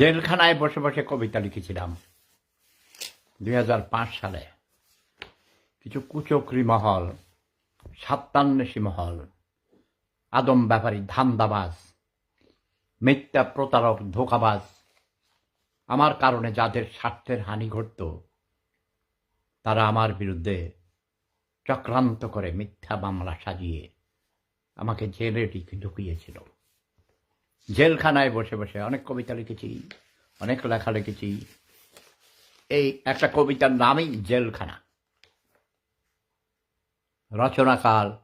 জেলখানায় বসে বসে কবিতা লিখেছিলাম। দু হাজার পাঁচ সালে। কিছু কুচক্রি মহল, সাত্তান্বেষী মহল, আদম ব্যাপারী ধান্দাবাজ, মিথ্যা প্রতারক ধোকাবাজ, আমার কারণে যাদের স্বার্থের হানি ঘটত, তারা আমার বিরুদ্ধে চক্রান্ত করে মিথ্যা মামলা সাজিয়ে আমাকে জেলে ঢুকি- ঢুকিয়েছিল। জেলখানায় বসে বসে অনেক কবিতা লিখেছি, অনেক লেখা লিখেছি। এই একটা কবিতার নামই জেলখানা। রচনাকাল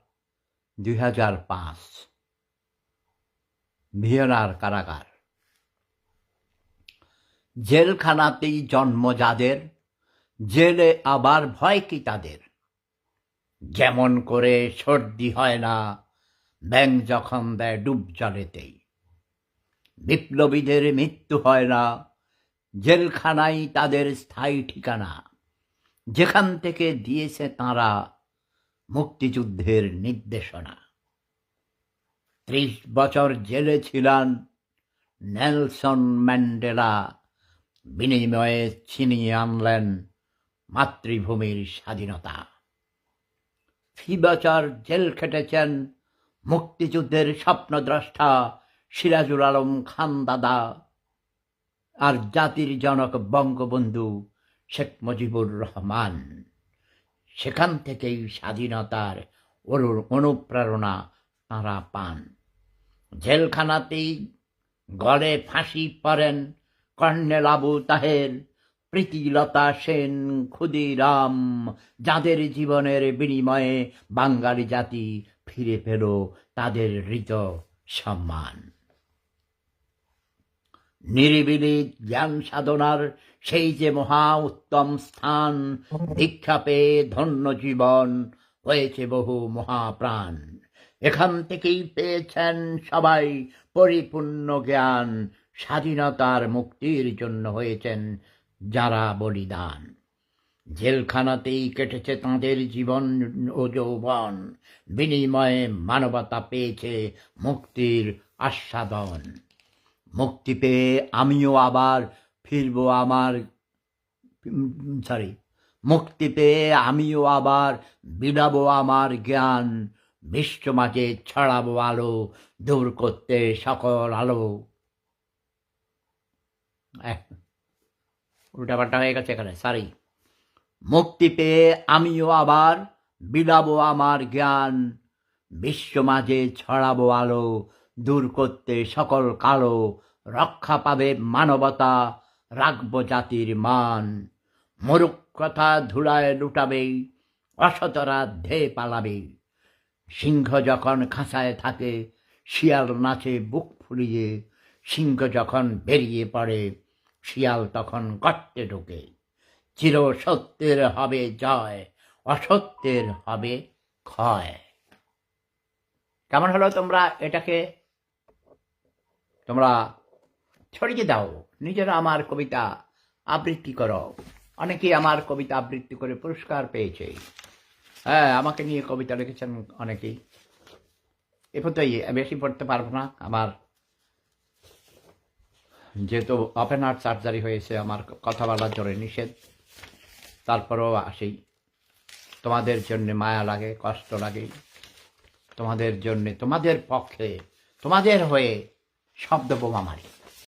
দুই হাজার পাঁচ। ভিয়েনার কারাগার। জেলখানাতেই জন্ম যাদের, জেলে আবার ভয় কি তাদের? যেমন করে সর্দি হয় না ব্যাং যখন দেয় ডুব জলেতেই। বিপ্লবীদের মৃত্যু হয় না, জেলখানাই তাদের স্থায়ী ঠিকানা। যেখান থেকে দিয়েছে তাঁরা মুক্তিযুদ্ধের নির্দেশনা। ত্রিশ বছর জেলে ছিলেন নেলসন ম্যান্ডেলা, বিনিময়ে ছিনিয়ে আনলেন মাতৃভূমির স্বাধীনতা। ফি বছর জেল খেটেছেন মুক্তিযুদ্ধের স্বপ্নদ্রষ্টা সিরাজুল আলম খান দাদা আর জাতির জনক বঙ্গবন্ধু শেখ মুজিবুর রহমান। সেখান থেকেই স্বাধীনতার অনু- অনুপ্রেরণা তাঁরা পান। জেলখানাতেই গলে ফাঁসি পড়েন কর্নেল আবু তাহের, প্রীতিলতা সেন, ক্ষুদিরাম, যাদের জীবনের বিনিময়ে বাঙালি জাতি ফিরে পেল তাদের হৃত সম্মান। নিরিবিলি জ্ঞান সাধনার সেই যে মহা উত্তম স্থান দীক্ষা পেয়ে ধন্য জীবন হয়েছে বহু মহাপ্রাণ। এখান থেকেই পেয়েছেন সবাই পরিপূর্ণ জ্ঞান, স্বাধীনতার মুক্তির জন্য হয়েছেন যারা বলিদান। জেলখানাতেই কেটেছে তাঁদের জীবন ও যৌবন, বিনিময়ে মানবতা পেয়েছে মুক্তির আস্বাদন। মুক্তি পেয়ে আমিও আবার ফিরব আমার সরি মুক্তি পেয়ে আমিও আবার বিলাবো আমার জ্ঞান, বিশ্ব মাঝে ছড়াবো আলো, দূর করতে সকল আলো। উল্টাপাল্টা হয়ে গেছে এখানে সরি মুক্তি পেয়ে আমিও আবার বিলাবো আমার জ্ঞান, বিশ্ব মাঝে ছড়াবো আলো দূর করতে সকল কালো রক্ষা পাবে মানবতা, রাখব জাতির মান। মরুক্ষতা ধুলায় লুটাবে, অসতরা ধে পালাবে। সিংহ যখন খাঁচায় থাকে, শিয়াল নাচে বুক ফুলিয়ে, সিংহ যখন বেরিয়ে পড়ে, শিয়াল তখন গর্তে ঢোকে। চির সত্যের হবে জয়, অসত্যের হবে ক্ষয়। কেমন হলো তোমরা এটাকে তোমরা ছড়িয়ে দাও, নিজেরা আমার কবিতা আবৃত্তি করো। অনেকেই আমার কবিতা আবৃত্তি করে পুরস্কার পেয়েছে। হ্যাঁ আমাকে নিয়ে কবিতা লিখেছেন অনেকেই। এ বেশি পড়তে পারব না। আমার যেহেতু ওপেন হার্ট সার্জারি হয়েছে, আমার কথা বলার জন্য নিষেধ। তারপরেও আসি। তোমাদের জন্য মায়া লাগে, কষ্ট লাগে। তোমাদের জন্য, তোমাদের পক্ষে, তোমাদের হয়ে শব্দ বোমা মারি